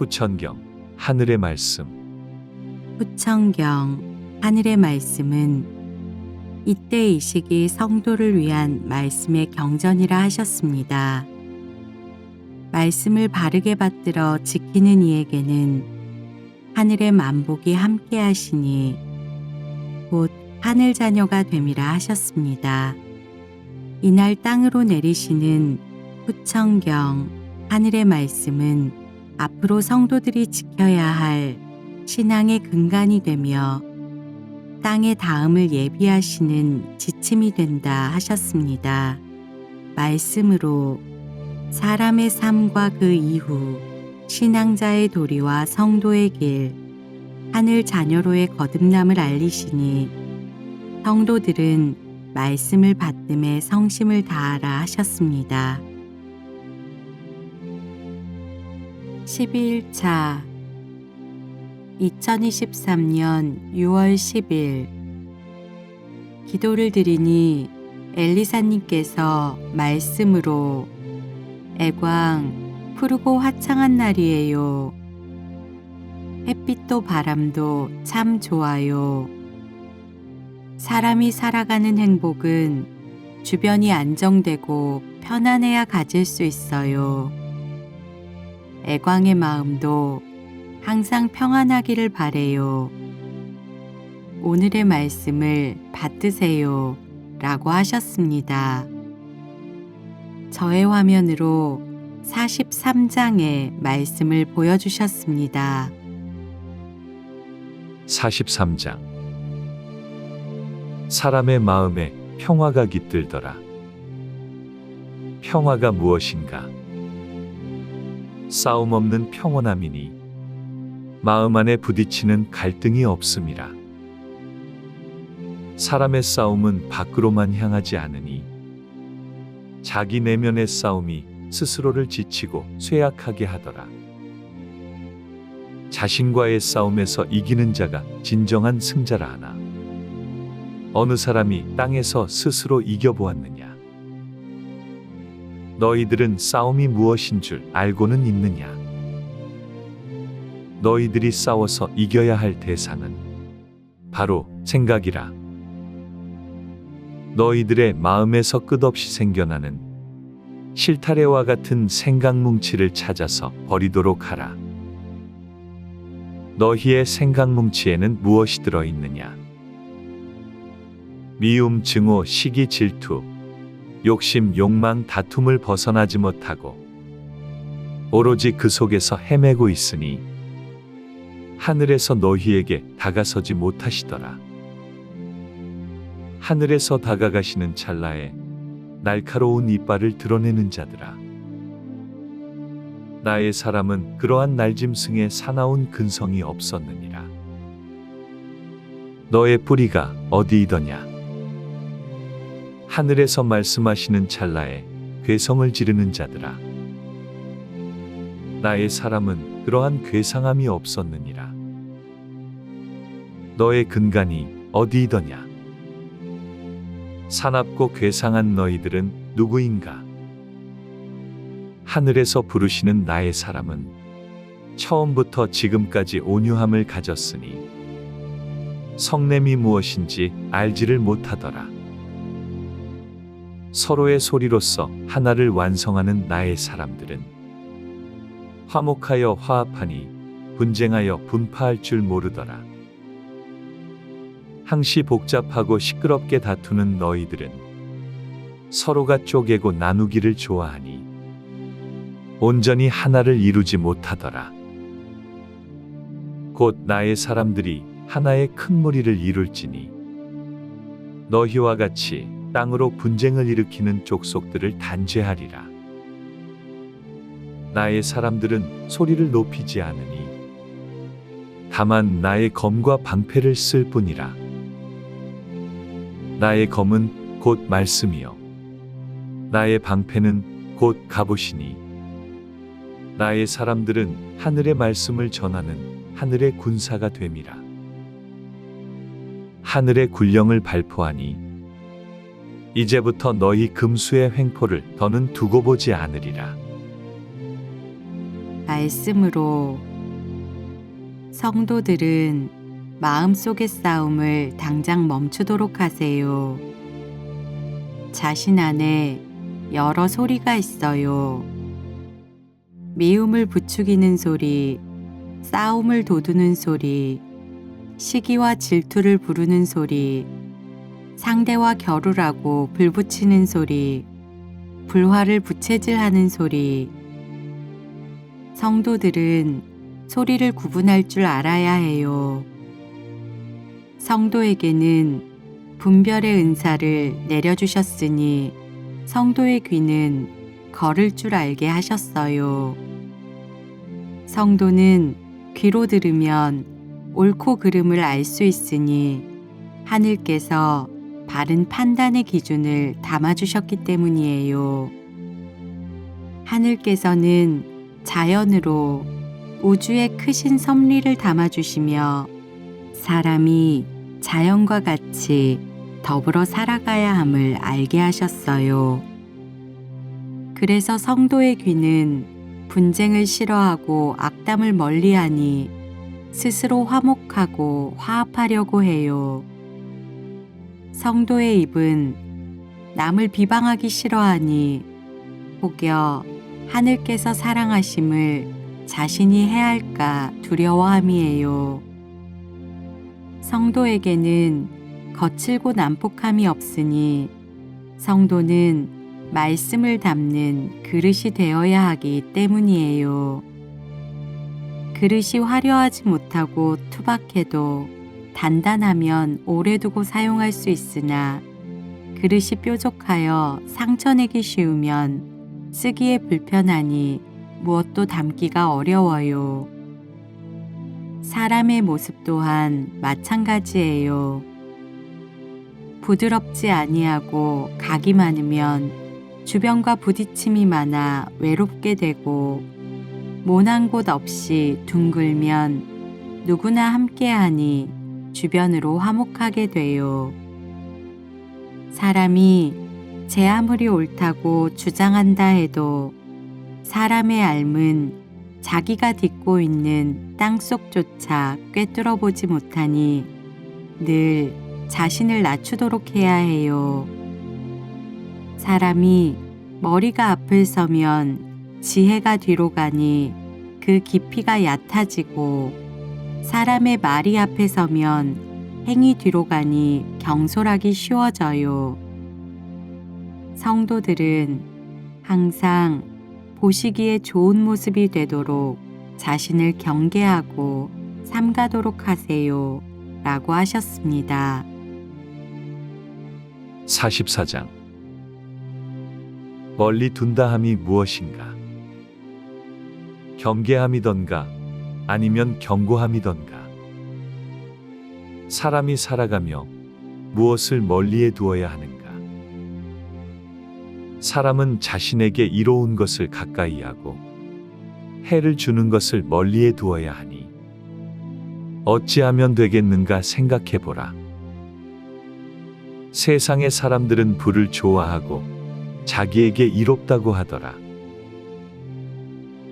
후천경 하늘의 말씀 후천경 하늘의 말씀은 이때 이 시기 성도를 위한 말씀의 경전이라 하셨습니다. 말씀을 바르게 받들어 지키는 이에게는 하늘의 만복이 함께 하시니 곧 하늘 자녀가 됨이라 하셨습니다. 이날 땅으로 내리시는 후천경 하늘의 말씀은 앞으로 성도들이 지켜야 할 신앙의 근간이 되며 땅의 다음을 예비하시는 지침이 된다 하셨습니다. 말씀으로 사람의 삶과 그 이후 신앙자의 도리와 성도의 길, 하늘 자녀로의 거듭남을 알리시니 성도들은 말씀을 받듦에 성심을 다하라 하셨습니다. 12일차 2023년 6월 10일 기도를 드리니 엘리사님께서 말씀으로 애광 푸르고 화창한 날이에요. 햇빛도 바람도 참 좋아요. 사람이 살아가는 행복은 주변이 안정되고 편안해야 가질 수 있어요. 애광의 마음도 항상 평안하기를 바래요. 오늘의 말씀을 받드세요. 라고 하셨습니다. 저의 화면으로 43장의 말씀을 보여주셨습니다. 43장 사람의 마음에 평화가 깃들더라. 평화가 무엇인가? 싸움 없는 평온함이니 마음 안에 부딪히는 갈등이 없음이라. 사람의 싸움은 밖으로만 향하지 않으니 자기 내면의 싸움이 스스로를 지치고 쇠약하게 하더라. 자신과의 싸움에서 이기는 자가 진정한 승자라 하나. 어느 사람이 땅에서 스스로 이겨보았느냐? 너희들은 싸움이 무엇인 줄 알고는 있느냐? 너희들이 싸워서 이겨야 할 대상은 바로 생각이라. 너희들의 마음에서 끝없이 생겨나는 실타래와 같은 생각 뭉치를 찾아서 버리도록 하라. 너희의 생각 뭉치에는 무엇이 들어 있느냐? 미움, 증오, 시기, 질투, 욕심, 욕망, 다툼을 벗어나지 못하고 오로지 그 속에서 헤매고 있으니 하늘에서 너희에게 다가서지 못하시더라. 하늘에서 다가가시는 찰나에 날카로운 이빨을 드러내는 자들아. 나의 사람은 그러한 날짐승의 사나운 근성이 없었느니라. 너의 뿌리가 어디이더냐? 하늘에서 말씀하시는 찰나에 괴성을 지르는 자들아. 나의 사람은 그러한 괴상함이 없었느니라. 너의 근간이 어디이더냐? 사납고 괴상한 너희들은 누구인가? 하늘에서 부르시는 나의 사람은 처음부터 지금까지 온유함을 가졌으니 성냄이 무엇인지 알지를 못하더라. 서로의 소리로서 하나를 완성하는 나의 사람들은 화목하여 화합하니 분쟁하여 분파할 줄 모르더라. 항시 복잡하고 시끄럽게 다투는 너희들은 서로가 쪼개고 나누기를 좋아하니 온전히 하나를 이루지 못하더라. 곧 나의 사람들이 하나의 큰 무리를 이룰지니 너희와 같이 땅으로 분쟁을 일으키는 족속들을 단죄하리라. 나의 사람들은 소리를 높이지 않으니 다만 나의 검과 방패를 쓸 뿐이라. 나의 검은 곧 말씀이요. 나의 방패는 곧 갑옷이니. 나의 사람들은 하늘의 말씀을 전하는 하늘의 군사가 됨이라. 하늘의 군령을 발포하니 이제부터 너희 금수의 횡포를 더는 두고 보지 않으리라. 말씀으로 성도들은 마음속의 싸움을 당장 멈추도록 하세요. 자신 안에 여러 소리가 있어요. 미움을 부추기는 소리, 싸움을 돋우는 소리, 시기와 질투를 부르는 소리, 상대와 결을하고 불 붙이는 소리, 불화를 부채질하는 소리. 성도들은 소리를 구분할 줄 알아야 해요. 성도에게는 분별의 은사를 내려주셨으니 성도의 귀는 걸을 줄 알게 하셨어요. 성도는 귀로 들으면 옳고 그름을 알 수 있으니 하늘께서 바른 판단의 기준을 담아주셨기 때문이에요. 하늘께서는 자연으로 우주의 크신 섭리를 담아주시며 사람이 자연과 같이 더불어 살아가야 함을 알게 하셨어요. 그래서 성도의 귀는 분쟁을 싫어하고 악담을 멀리하니 스스로 화목하고 화합하려고 해요. 성도의 입은 남을 비방하기 싫어하니 혹여 하늘께서 사랑하심을 자신이 해할까 두려워함이에요. 성도에게는 거칠고 난폭함이 없으니 성도는 말씀을 담는 그릇이 되어야 하기 때문이에요. 그릇이 화려하지 못하고 투박해도 단단하면 오래 두고 사용할 수 있으나 그릇이 뾰족하여 상처내기 쉬우면 쓰기에 불편하니 무엇도 담기가 어려워요. 사람의 모습 또한 마찬가지예요. 부드럽지 아니하고 각이 많으면 주변과 부딪힘이 많아 외롭게 되고 모난 곳 없이 둥글면 누구나 함께하니 주변으로 화목하게 돼요. 사람이 제 아무리 옳다고 주장한다 해도 사람의 알은 자기가 딛고 있는 땅속조차 꿰뚫어 보지 못하니 늘 자신을 낮추도록 해야 해요. 사람이 머리가 앞을 서면 지혜가 뒤로 가니 그 깊이가 얕아지고 사람의 말이 앞에 서면 행이 뒤로 가니 경솔하기 쉬워져요. 성도들은 항상 보시기에 좋은 모습이 되도록 자신을 경계하고 삼가도록 하세요. 라고 하셨습니다. 44장 멀리 둔다 함이 무엇인가? 경계함이던가 아니면 경고함이던가 사람이 살아가며 무엇을 멀리에 두어야 하는가? 사람은 자신에게 이로운 것을 가까이 하고 해를 주는 것을 멀리에 두어야 하니 어찌하면 되겠는가 생각해 보라. 세상의 사람들은 부를 좋아하고 자기에게 이롭다고 하더라.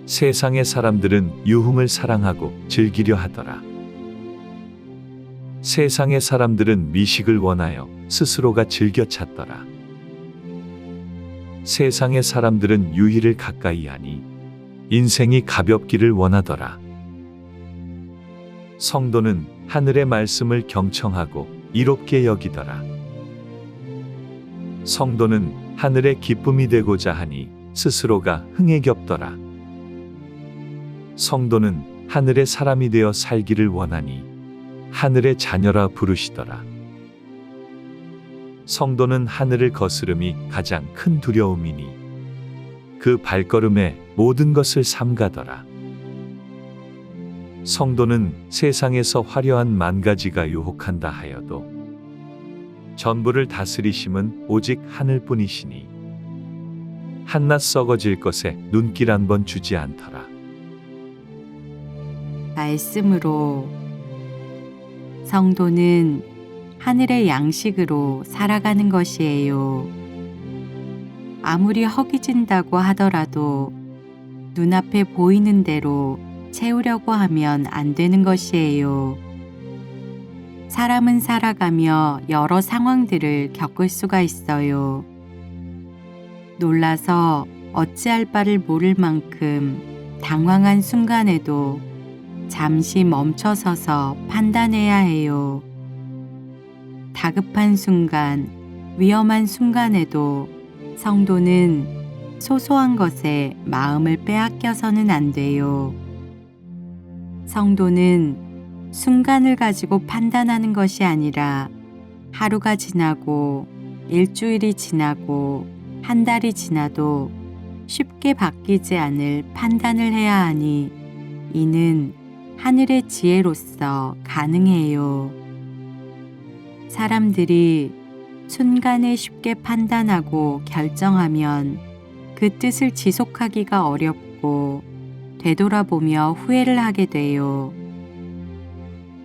세상의 사람들은 유흥을 사랑하고 즐기려 하더라. 세상의 사람들은 미식을 원하여 스스로가 즐겨 찾더라. 세상의 사람들은 유희를 가까이 하니 인생이 가볍기를 원하더라. 성도는 하늘의 말씀을 경청하고 이롭게 여기더라. 성도는 하늘의 기쁨이 되고자 하니 스스로가 흥에 겹더라. 성도는 하늘의 사람이 되어 살기를 원하니 하늘의 자녀라 부르시더라. 성도는 하늘을 거스름이 가장 큰 두려움이니 그 발걸음에 모든 것을 삼가더라. 성도는 세상에서 화려한 만 가지가 유혹한다 하여도 전부를 다스리심은 오직 하늘뿐이시니 한낱 썩어질 것에 눈길 한 번 주지 않더라. 말씀으로 성도는 하늘의 양식으로 살아가는 것이에요. 아무리 허기진다고 하더라도 눈앞에 보이는 대로 채우려고 하면 안 되는 것이에요. 사람은 살아가며 여러 상황들을 겪을 수가 있어요. 놀라서 어찌할 바를 모를 만큼 당황한 순간에도 잠시 멈춰서서 판단해야 해요. 다급한 순간, 위험한 순간에도 성도는 소소한 것에 마음을 빼앗겨서는 안 돼요. 성도는 순간을 가지고 판단하는 것이 아니라 하루가 지나고 일주일이 지나고 한 달이 지나도 쉽게 바뀌지 않을 판단을 해야 하니 이는 하늘의 지혜로서 가능해요. 사람들이 순간에 쉽게 판단하고 결정하면 그 뜻을 지속하기가 어렵고 되돌아보며 후회를 하게 돼요.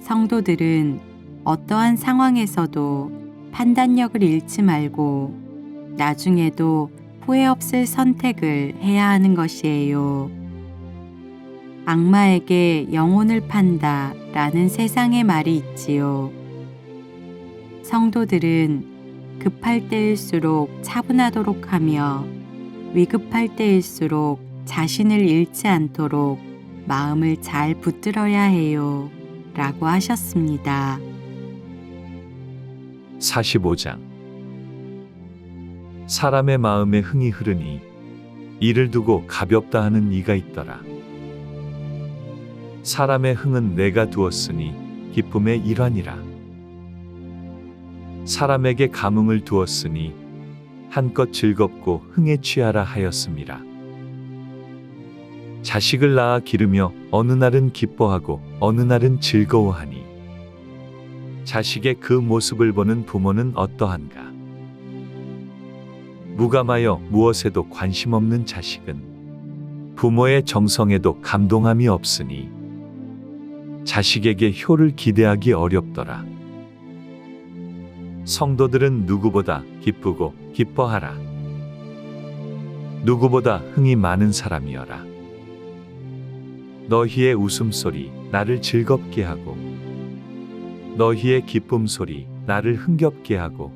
성도들은 어떠한 상황에서도 판단력을 잃지 말고 나중에도 후회 없을 선택을 해야 하는 것이에요. 악마에게 영혼을 판다 라는 세상의 말이 있지요. 성도들은 급할 때일수록 차분하도록 하며 위급할 때일수록 자신을 잃지 않도록 마음을 잘 붙들어야 해요. 라고 하셨습니다. 45장 사람의 마음에 흥이 흐르니 이를 두고 가볍다 하는 이가 있더라. 사람의 흥은 내가 두었으니 기쁨의 일환이라. 사람에게 감흥을 두었으니 한껏 즐겁고 흥에 취하라 하였습니다. 자식을 낳아 기르며 어느 날은 기뻐하고 어느 날은 즐거워하니 자식의 그 모습을 보는 부모는 어떠한가? 무감하여 무엇에도 관심 없는 자식은 부모의 정성에도 감동함이 없으니 자식에게 효를 기대하기 어렵더라. 성도들은 누구보다 기쁘고 기뻐하라. 누구보다 흥이 많은 사람이여라. 너희의 웃음소리 나를 즐겁게 하고 너희의 기쁨 소리 나를 흥겹게 하고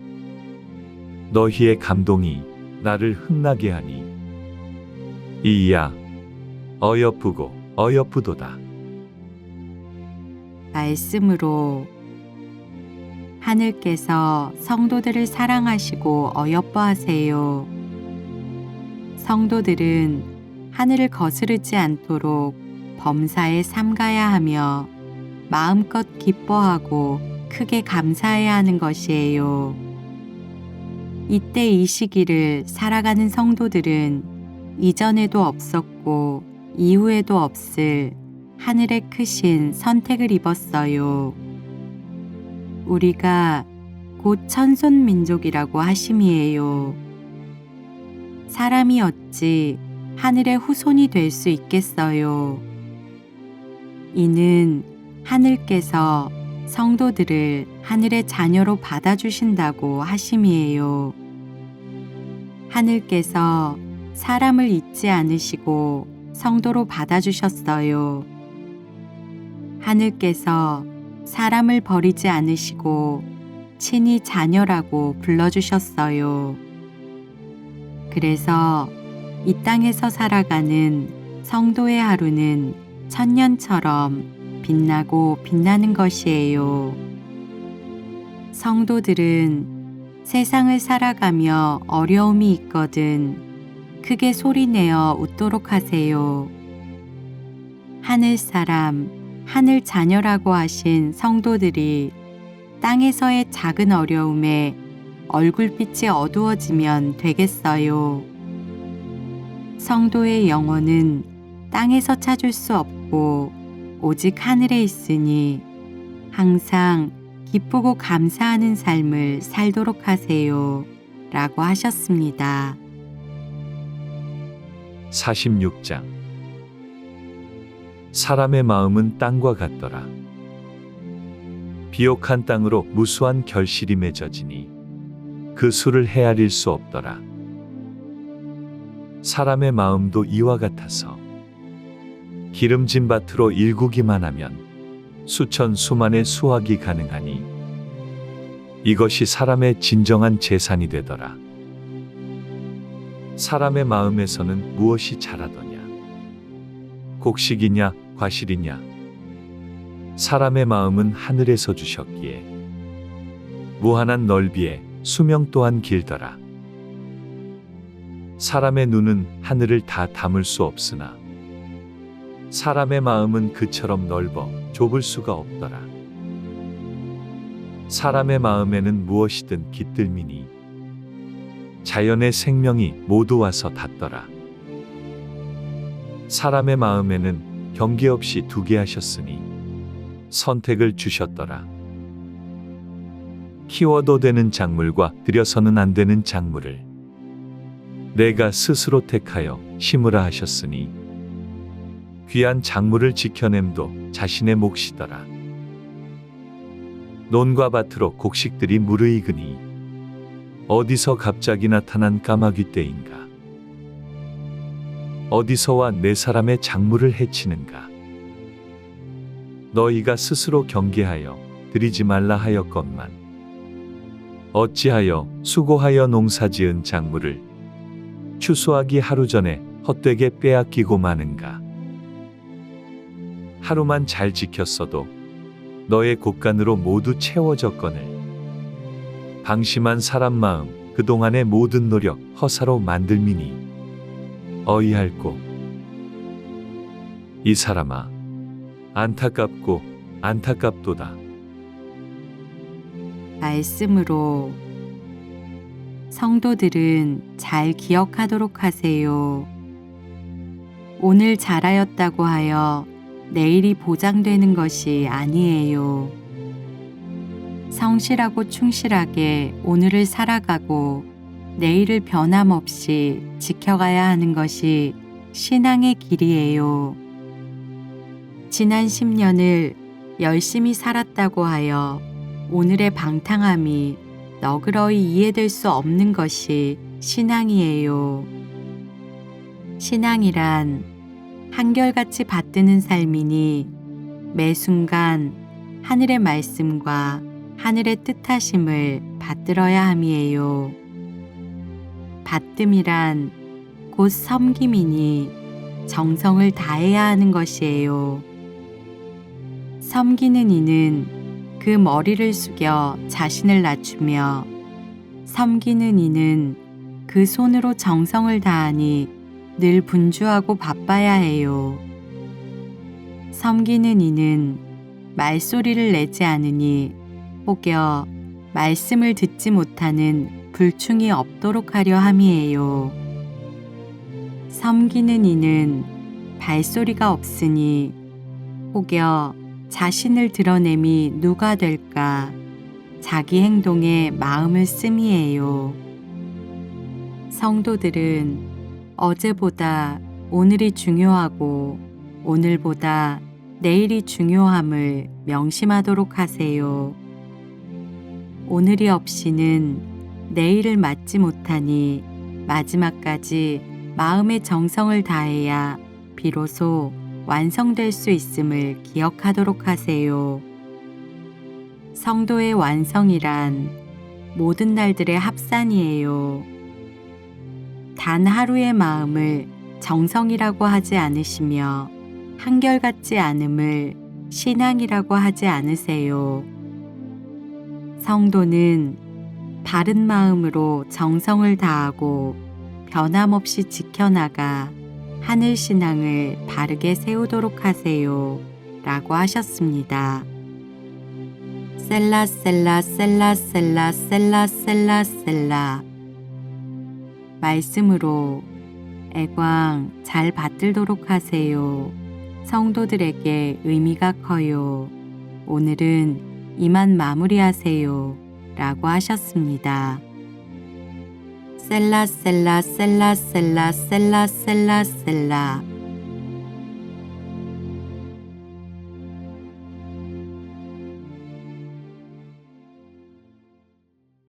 너희의 감동이 나를 흥나게 하니 이야 어여쁘고 어여쁘도다 말씀으로 하늘께서 성도들을 사랑하시고 어여뻐하세요. 성도들은 하늘을 거스르지 않도록 범사에 삼가야 하며 마음껏 기뻐하고 크게 감사해야 하는 것이에요. 이때 이 시기를 살아가는 성도들은 이전에도 없었고 이후에도 없을 하늘의 크신 선택을 입었어요. 우리가 곧 천손 민족이라고 하심이에요. 사람이 어찌 하늘의 후손이 될 수 있겠어요. 이는 하늘께서 성도들을 하늘의 자녀로 받아주신다고 하심이에요. 하늘께서 사람을 잊지 않으시고 성도로 받아주셨어요. 하늘께서 사람을 버리지 않으시고 친히 자녀라고 불러주셨어요. 그래서 이 땅에서 살아가는 성도의 하루는 천년처럼 빛나고 빛나는 것이에요. 성도들은 세상을 살아가며 어려움이 있거든 크게 소리내어 웃도록 하세요. 하늘 사람, 하늘 자녀라고 하신 성도들이 땅에서의 작은 어려움에 얼굴빛이 어두워지면 되겠어요. 성도의 영혼은 땅에서 찾을 수 없고 오직 하늘에 있으니 항상 기쁘고 감사하는 삶을 살도록 하세요. 라고 하셨습니다. 46장 사람의 마음은 땅과 같더라. 비옥한 땅으로 무수한 결실이 맺어지니 그 수를 헤아릴 수 없더라. 사람의 마음도 이와 같아서 기름진 밭으로 일구기만 하면 수천 수만의 수확이 가능하니 이것이 사람의 진정한 재산이 되더라. 사람의 마음에서는 무엇이 자라더냐? 곡식이냐, 과실이냐? 사람의 마음은 하늘에서 주셨기에 무한한 넓이에 수명 또한 길더라. 사람의 눈은 하늘을 다 담을 수 없으나 사람의 마음은 그처럼 넓어 좁을 수가 없더라. 사람의 마음에는 무엇이든 깃들미니 자연의 생명이 모두 와서 닿더라. 사람의 마음에는 경계 없이 두게 하셨으니 선택을 주셨더라. 키워도 되는 작물과 들여서는 안 되는 작물을 내가 스스로 택하여 심으라 하셨으니 귀한 작물을 지켜냄도 자신의 몫이더라. 논과 밭으로 곡식들이 무르익으니 어디서 갑자기 나타난 까마귀 떼인가? 어디서와 내 사람의 작물을 해치는가? 너희가 스스로 경계하여 드리지 말라 하였건만 어찌하여 수고하여 농사지은 작물을 추수하기 하루 전에 헛되게 빼앗기고 마는가? 하루만 잘 지켰어도 너의 곳간으로 모두 채워졌거늘. 방심한 사람 마음 그동안의 모든 노력 허사로 만들미니 어이할꼬 이 사람아 안타깝고 안타깝도다 말씀으로 성도들은 잘 기억하도록 하세요. 오늘 잘하였다고 하여 내일이 보장되는 것이 아니에요. 성실하고 충실하게 오늘을 살아가고 내일을 변함없이 지켜가야 하는 것이 신앙의 길이에요. 지난 10년을 열심히 살았다고 하여 오늘의 방탕함이 너그러이 이해될 수 없는 것이 신앙이에요. 신앙이란 한결같이 받드는 삶이니 매 순간 하늘의 말씀과 하늘의 뜻하심을 받들어야 함이에요. 받듦이란 곧 섬김이니 정성을 다해야 하는 것이에요. 섬기는 이는 그 머리를 숙여 자신을 낮추며 섬기는 이는 그 손으로 정성을 다하니 늘 분주하고 바빠야 해요. 섬기는 이는 말소리를 내지 않으니 혹여 말씀을 듣지 못하는 불충이 없도록 하려 함이에요. 섬기는 이는 발소리가 없으니 혹여 자신을 드러냄이 누가 될까 자기 행동에 마음을 씀이에요. 성도들은 어제보다 오늘이 중요하고 오늘보다 내일이 중요함을 명심하도록 하세요. 오늘이 없이는 내일을 맞지 못하니 마지막까지 마음의 정성을 다해야 비로소 완성될 수 있음을 기억하도록 하세요. 성도의 완성이란 모든 날들의 합산이에요. 단 하루의 마음을 정성이라고 하지 않으시며 한결같지 않음을 신앙이라고 하지 않으세요. 성도는 바른 마음으로 정성을 다하고 변함없이 지켜나가 하늘 신앙을 바르게 세우도록 하세요. 라고 하셨습니다. 셀라 셀라 셀라 셀라 셀라 셀라 셀라 말씀으로 애광 잘 받들도록 하세요. 성도들에게 의미가 커요. 오늘은 이만 마무리하세요. 라고 하셨습니다. 셀라 셀라 셀라 셀라 셀라 셀라 셀라